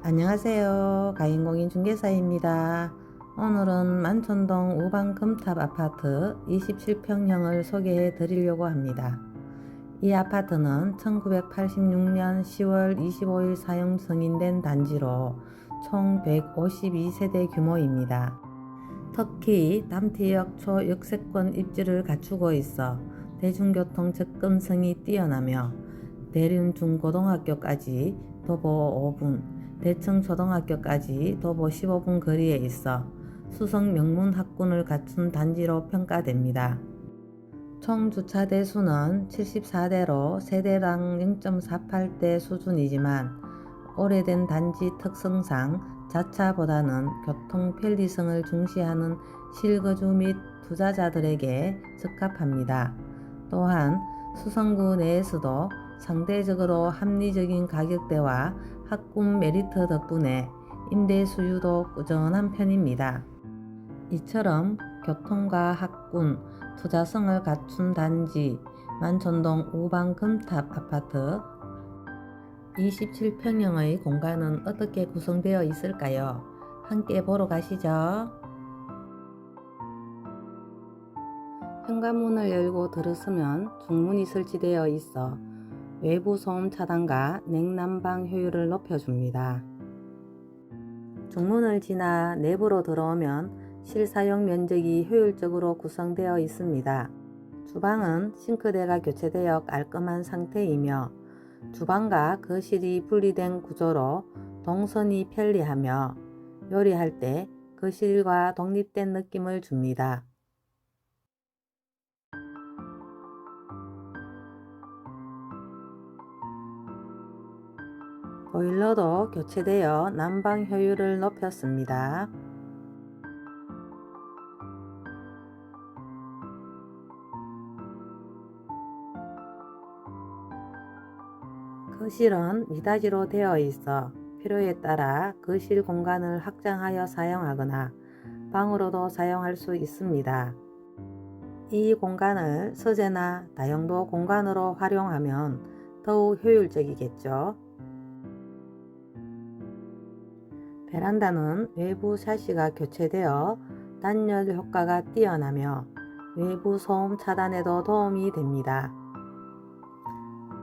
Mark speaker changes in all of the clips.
Speaker 1: 안녕하세요. 가인공인 중개사입니다. 오늘은 만촌동 우방 금탑 아파트 27평형을 소개해 드리려고 합니다. 이 아파트는 1986년 10월 25일 사용 승인된 단지로 총 152세대 규모입니다. 특히 담티역 초역세권 입지를 갖추고 있어 대중교통 접근성이 뛰어나며 대륜 중고등학교까지 도보 5분, 대청 초등학교까지 도보 15분 거리에 있어 수성 명문 학군을 갖춘 단지로 평가됩니다. 총 주차 대 수는 74대로 세대당 0.48대 수준이지만 오래된 단지 특성상 자차보다는 교통 편리성을 중시하는 실거주 및 투자자들에게 적합합니다. 또한 수성구 내에서도 상대적으로 합리적인 가격대와 학군 메리트 덕분에 임대 수요도 꾸준한 편입니다. 이처럼 교통과 학군, 투자성을 갖춘 단지 만촌동 우방 금탑 아파트 27평형의 공간은 어떻게 구성되어 있을까요? 함께 보러 가시죠. 현관문을 열고 들어서면 중문이 설치되어 있어 외부 소음 차단과 냉난방 효율을 높여줍니다. 중문을 지나 내부로 들어오면 실사용 면적이 효율적으로 구성되어 있습니다. 주방은 싱크대가 교체되어 깔끔한 상태이며 주방과 거실이 분리된 구조로 동선이 편리하며 요리할 때 거실과 독립된 느낌을 줍니다. 보일러도 교체되어 난방 효율을 높였습니다. 거실은 미닫이로 되어 있어 필요에 따라 거실 공간을 확장하여 사용하거나 방으로도 사용할 수 있습니다. 이 공간을 서재나 다용도 공간으로 활용하면 더욱 효율적이겠죠. 베란다는 외부 샤시가 교체되어 단열 효과가 뛰어나며 외부 소음 차단에도 도움이 됩니다.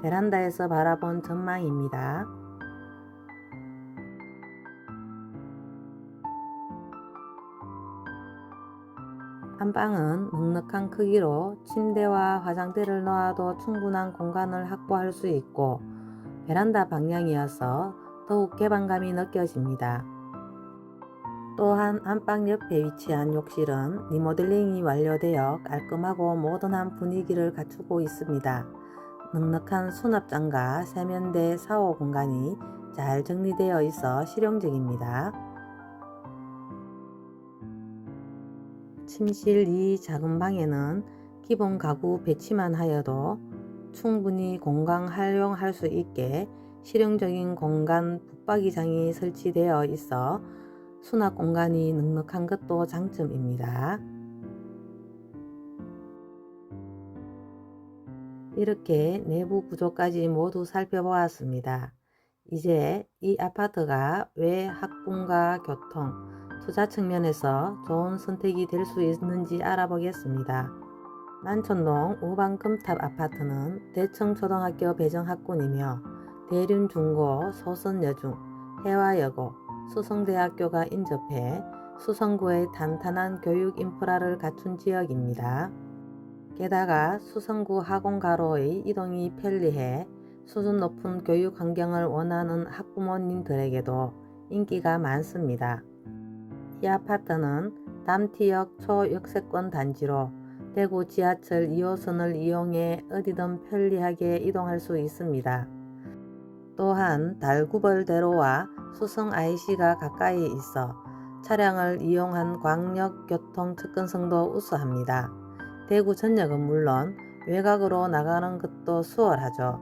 Speaker 1: 베란다에서 바라본 전망입니다. 안방은 넉넉한 크기로 침대와 화장대를 놓아도 충분한 공간을 확보할 수 있고 베란다 방향이어서 더욱 개방감이 느껴집니다. 또한 안방 옆에 위치한 욕실은 리모델링이 완료되어 깔끔하고 모던한 분위기를 갖추고 있습니다. 넉넉한 수납장과 세면대 샤워 공간이 잘 정리되어 있어 실용적입니다. 침실 이 작은 방에는 기본 가구 배치만 하여도 충분히 공간 활용할 수 있게 실용적인 공간 붙박이장이 설치되어 있어 수납 공간이 넉넉한 것도 장점입니다. 이렇게 내부 구조까지 모두 살펴보았습니다. 이제 이 아파트가 왜 학군과 교통, 투자 측면에서 좋은 선택이 될 수 있는지 알아보겠습니다. 만촌동 우방금탑 아파트는 대청초등학교 배정학군이며 대륜중고, 소선여중, 해화여고, 수성대학교가 인접해 수성구의 탄탄한 교육 인프라를 갖춘 지역입니다. 게다가 수성구 학원가로의 이동이 편리해 수준 높은 교육 환경을 원하는 학부모님들에게도 인기가 많습니다. 이 아파트는 담티역 초역세권 단지로 대구 지하철 2호선을 이용해 어디든 편리하게 이동할 수 있습니다. 또한 달구벌대로와 수성 IC가 가까이 있어 차량을 이용한 광역교통 접근성도 우수합니다. 대구 전역은 물론 외곽으로 나가는 것도 수월하죠.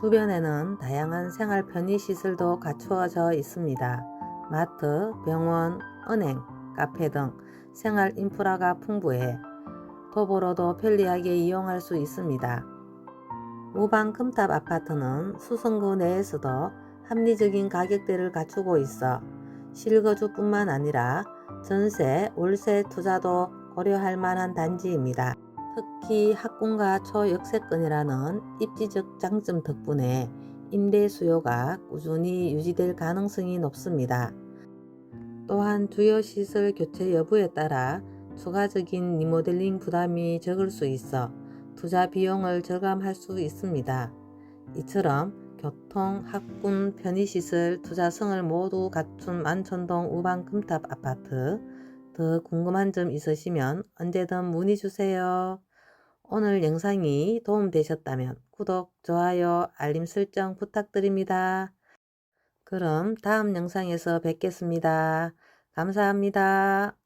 Speaker 1: 주변에는 다양한 생활 편의시설도 갖추어져 있습니다. 마트, 병원, 은행, 카페 등 생활 인프라가 풍부해 도보로도 편리하게 이용할 수 있습니다. 우방 금탑 아파트는 수성구 내에서도 합리적인 가격대를 갖추고 있어 실거주뿐만 아니라 전세, 월세 투자도 고려할 만한 단지입니다. 특히 학군과 초역세권이라는 입지적 장점 덕분에 임대 수요가 꾸준히 유지될 가능성이 높습니다. 또한 주요 시설 교체 여부에 따라 추가적인 리모델링 부담이 적을 수 있어 투자 비용을 절감할 수 있습니다. 이처럼 교통, 학군, 편의시설, 투자성을 모두 갖춘 만촌동 우방 금탑 아파트 더 궁금한 점 있으시면 언제든 문의 주세요. 오늘 영상이 도움되셨다면 구독, 좋아요, 알림 설정 부탁드립니다. 그럼 다음 영상에서 뵙겠습니다. 감사합니다.